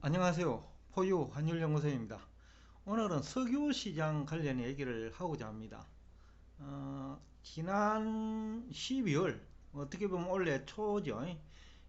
안녕하세요. 포유 환율연구소입니다. 오늘은 석유 시장 관련 얘기를 하고자 합니다. 어, 지난 12월 어떻게 보면 올해 초죠.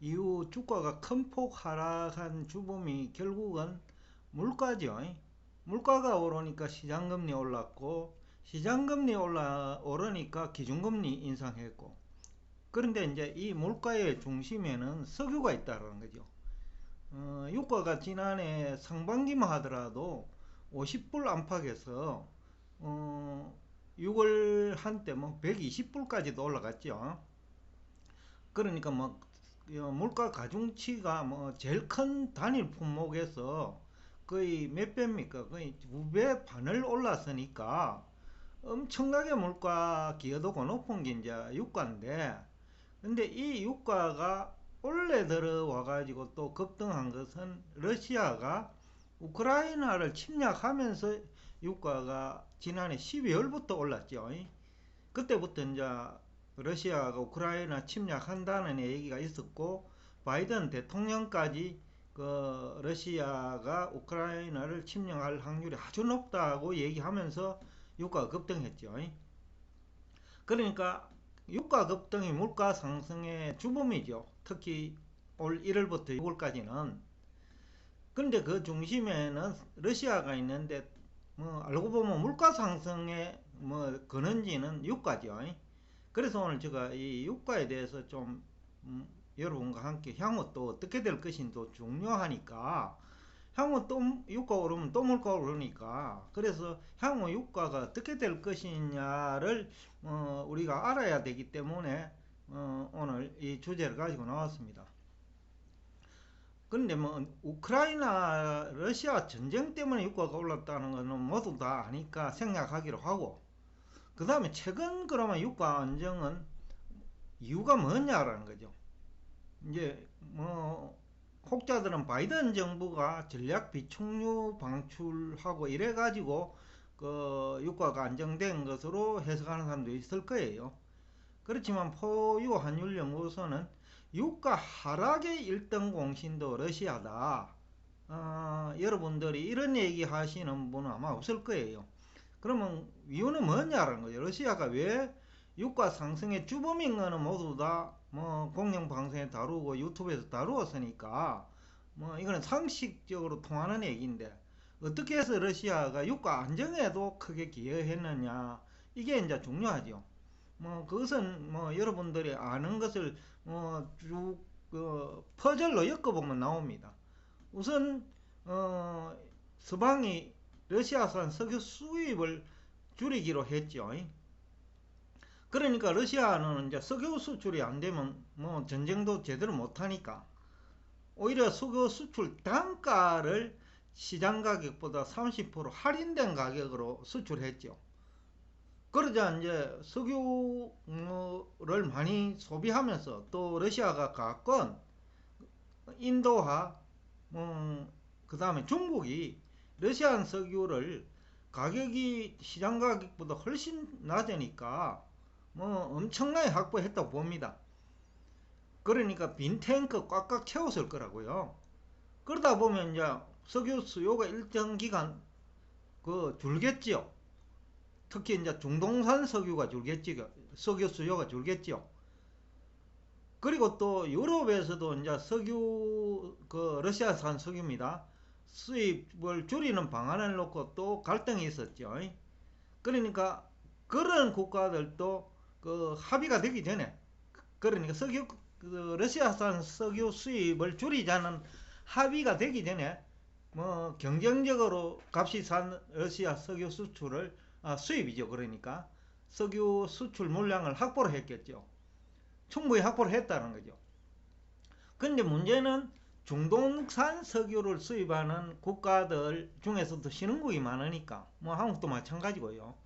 이후 주가가 큰 폭 하락한 주범이 결국은 물가죠. 물가가 오르니까 시장금리 올랐고 시장금리 올라 오르니까 기준금리 인상했고 그런데 이제 이 물가의 중심에는 석유가 있다는 거죠. 어, 유가가 지난해 상반기만 하더라도 50불 안팎에서 어, 6월 한때 뭐 120불까지도 올라갔죠. 그러니까 뭐 어, 물가 가중치가 뭐 제일 큰 단일 품목에서 거의 몇 배입니까? 거의 두 배 반을 올랐으니까 엄청나게 물가 기여도가 높은 게 이제 유가인데 근데 이 유가가 올해 들어와 가지고 또 급등한 것은 러시아가 우크라이나를 침략하면서 유가가 지난해 12월부터 올랐죠. 그때부터 이제 러시아가 우크라이나 침략한다는 얘기가 있었고 바이든 대통령까지 그 러시아가 우크라이나를 침략할 확률이 아주 높다고 얘기하면서 유가가 급등했죠. 그러니까 유가 급등이 물가 상승의 주범이죠. 특히 올 1월부터 6월까지는. 근데 그 중심에는 러시아가 있는데 뭐 알고 보면 물가 상승의 뭐 근원지는 유가죠. 그래서 오늘 제가 이 유가에 대해서 좀 음, 여러분과 함께 향후 또 어떻게 될 것인지 중요하니까 향후 또 유가 오르면 또 물가 오르니까 그래서 향후 유가가 어떻게 될 것이냐를 어, 우리가 알아야 되기 때문에 어, 오늘 이 주제를 가지고 나왔습니다. 그런데 뭐 우크라이나 러시아 전쟁 때문에 유가가 올랐다는 것은 모두 다 아니까 생략하기로 하고 그 다음에 최근 그러면 유가 안정은 이유가 뭐냐라는 거죠. 이제 뭐 혹자들은 바이든 정부가 전략 비축류 방출하고 이래 가지고 그 유가가 안정된 것으로 해석하는 사람도 있을 거예요. 그렇지만 포유 환율 연구소는 유가 하락의 1등 공신도 러시아다. 어, 여러분들이 이런 얘기 하시는 분은 아마 없을 거예요. 그러면 이유는 뭐냐라는 거죠. 러시아가 왜 유가 상승의 주범인 거는 모두 다 뭐 공영 방송에 다루고 유튜브에서 다루었으니까 뭐 이거는 상식적으로 통하는 얘기인데 어떻게 해서 러시아가 유가 안정에도 크게 기여했느냐 이게 이제 중요하죠. 뭐 그것은 뭐 여러분들이 아는 것을 뭐쭉 그 퍼즐로 엮어보면 나옵니다. 우선 어 서방이 러시아산 석유 수입을 줄이기로 했죠. 그러니까 러시아는 이제 석유 수출이 안 되면 뭐 전쟁도 제대로 못 하니까 오히려 석유 수출 단가를 시장 가격보다 30% 할인된 가격으로 수출했죠. 그러자 이제 석유를 많이 소비하면서 또 러시아가 가건 인도와 음, 그 다음에 중국이 러시안 석유를 가격이 시장 가격보다 훨씬 낮으니까 뭐 엄청나게 확보했다고 봅니다. 그러니까 빈 탱크 꽉꽉 채웠을 거라고요. 그러다 보면 이제 석유 수요가 일정 기간 그 줄겠지요. 특히 이제 중동산 석유가 줄겠지요. 석유 수요가 줄겠지요. 그리고 또 유럽에서도 이제 석유 그 러시아산 석유입니다. 수입을 줄이는 방안을 놓고 또 갈등이 있었죠. 그러니까 그런 국가들도 그 합의가 되기 전에 그러니까 석유 그 러시아산 석유 수입을 줄이자는 합의가 되기 전에 뭐 경쟁적으로 값이 산 러시아 석유 수출을 아, 수입이죠. 그러니까 석유 수출 물량을 확보를 했겠죠. 충분히 확보를 했다는 거죠. 근데 문제는 중동산 석유를 수입하는 국가들 중에서도 신흥국이 많으니까 뭐 한국도 마찬가지고요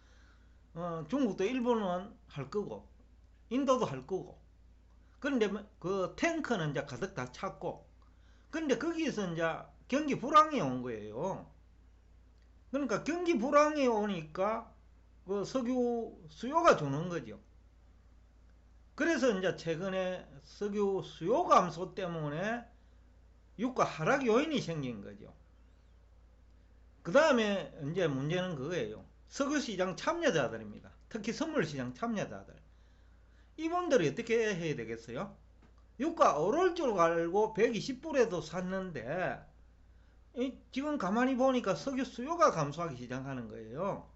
어, 중국도 일본은 할 거고 인도도 할 거고 그런데 그 탱크는 이제 가득 다 찼고 근데 거기서 이제 경기 불황이 온 거예요. 그러니까 경기 불황이 오니까 그 석유 수요가 주는 거죠. 그래서 이제 최근에 석유 수요 감소 때문에 유가 하락 요인이 생긴 거죠. 그 다음에 이제 문제는 그거예요. 석유 시장 참여자들입니다. 특히 선물 시장 참여자들. 이분들이 어떻게 해야 되겠어요? 유가 오를 줄 알고 120불에도 샀는데 지금 가만히 보니까 석유 수요가 감소하기 시작하는 거예요.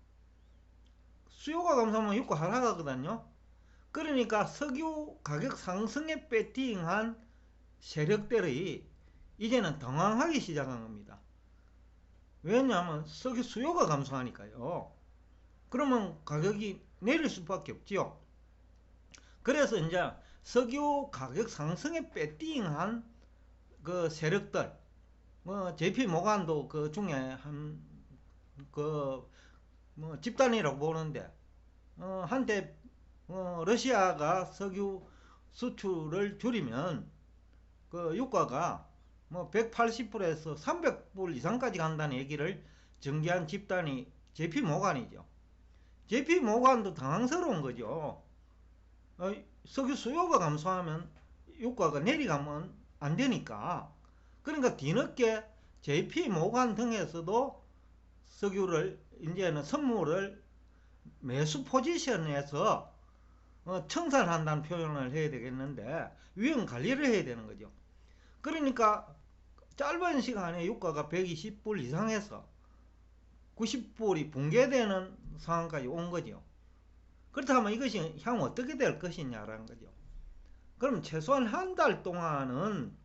수요가 감소하면 유가 하락하거든요. 그러니까 석유 가격 상승에 배팅한 세력들이 이제는 당황하기 시작한 겁니다. 왜냐하면 석유 수요가 감소하니까요. 그러면 가격이 내릴 수밖에 없지요. 그래서 이제 석유 가격 상승에 배팅한 그 세력들, 뭐 JP 모간도 그 중에 한 그 뭐 집단이라고 보는데 어 한때 어 러시아가 석유 수출을 줄이면 그 유가가 뭐 180불에서 300불 이상까지 간다는 얘기를 전개한 집단이 JP 모간이죠. JP 모간도 당황스러운 거죠. 어, 석유 수요가 감소하면 유가가 내려가면 안 되니까. 그러니까 뒤늦게 JP 모간 등에서도 석유를 이제는 선물을 매수 포지션에서 어, 청산한다는 표현을 해야 되겠는데 위험 관리를 해야 되는 거죠. 그러니까 짧은 시간에 유가가 120불 이상해서 90불이 붕괴되는 상황까지 온 거죠. 그렇다면 이것이 향후 어떻게 될 것이냐라는 거죠. 그럼 최소한 한 달 동안은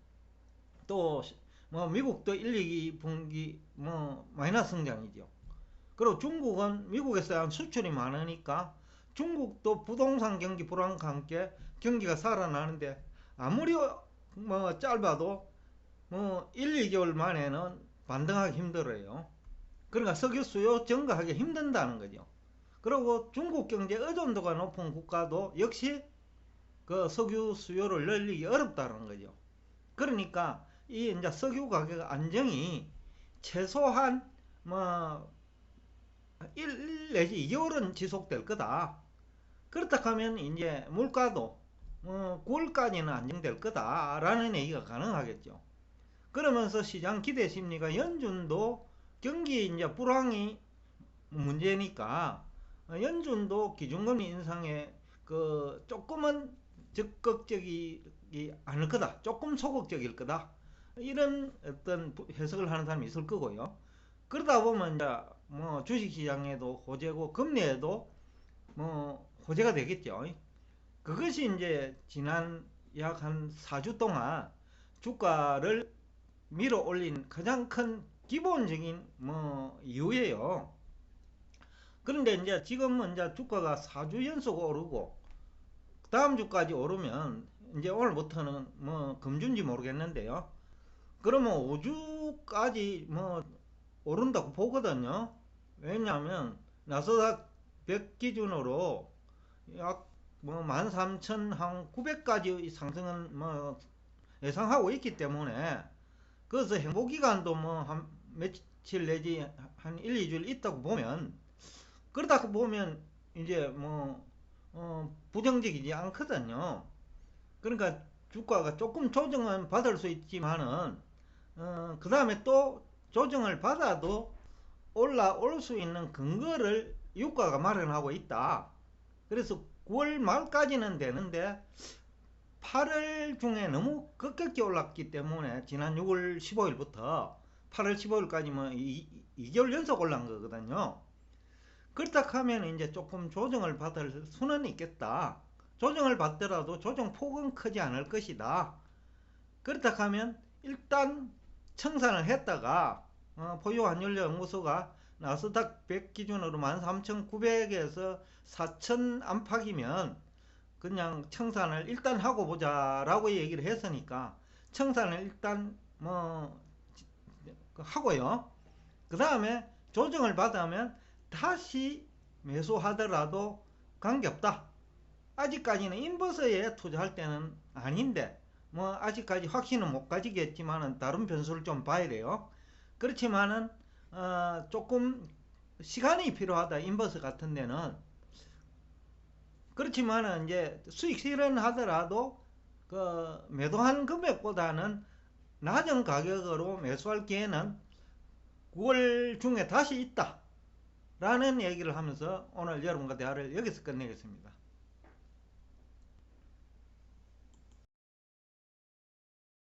또 뭐 미국도 1, 2분기 뭐 마이너스 성장이죠. 그리고 중국은 미국에서 수출이 많으니까 중국도 부동산 경기 불안과 함께 경기가 살아나는데 아무리 뭐 짧아도 뭐 1, 2개월 만에는 반등하기 힘들어요. 그러니까 석유 수요 증가하기 힘든다는 거죠. 그리고 중국 경제 의존도가 높은 국가도 역시 그 석유 수요를 늘리기 어렵다는 거죠. 그러니까 이 이제 석유 가격 안정이 최소한 뭐1 내지 2개월은 지속될 거다. 그렇다 하면 이제 물가도 뭐 9월까지는 안정될 거다라는 얘기가 가능하겠죠. 그러면서 시장 기대 심리가 연준도 경기 이제 불황이 문제니까 연준도 기준금리 인상에 그 조금은 적극적이지 않을 거다. 조금 소극적일 거다. 이런 어떤 해석을 하는 사람이 있을 거고요. 그러다 보면 이제 뭐 주식시장에도 호재고 금리에도 뭐 호재가 되겠죠. 그것이 이제 지난 약 한 4주 동안 주가를 밀어 올린 가장 큰 기본적인 뭐 이유예요. 그런데 이제 지금은 이제 주가가 4주 연속 오르고 다음 주까지 오르면 이제 오늘부터는 뭐 금준지 모르겠는데요. 그러면 5주까지 뭐 오른다고 보거든요. 왜냐하면 나스닥 100 기준으로 약 뭐 13,900까지 상승은 뭐 예상하고 있기 때문에 그래서 행보기간도 뭐 한 며칠 내지 한 1, 2주일 있다고 보면 그러다 보면 이제 뭐 어, 부정적이지 않거든요. 그러니까 주가가 조금 조정은 받을 수 있지만은 어, 그 다음에 또 조정을 받아도 올라올 수 있는 근거를 유가가 마련하고 있다. 그래서 9월 말까지는 되는데 8월 중에 너무 급격히 올랐기 때문에 지난 6월 15일부터 8월 15일까지 뭐 2, 2개월 연속 올란 거거든요. 그렇다 하면 이제 조금 조정을 받을 수는 있겠다. 조정을 받더라도 조정 폭은 크지 않을 것이다. 그렇다 하면 일단 청산을 했다가 어, 포유 환율 연구소가 나스닥 100 기준으로 13,900에서 4,000 안팎이면 그냥 청산을 일단 하고 보자라고 얘기를 했으니까 청산을 일단 뭐 하고요. 그 다음에 조정을 받으면 다시 매수하더라도 관계없다. 아직까지는 인버스에 투자할 때는 아닌데 뭐 아직까지 확신은 못 가지겠지만은 다른 변수를 좀 봐야 돼요. 그렇지만은 어 조금 시간이 필요하다. 인버스 같은 데는 그렇지만은 이제 수익 실현하더라도 그 매도한 금액보다는 낮은 가격으로 매수할 기회는 9월 중에 다시 있다. 라는 얘기를 하면서 오늘 여러분과 대화를 여기서 끝내겠습니다.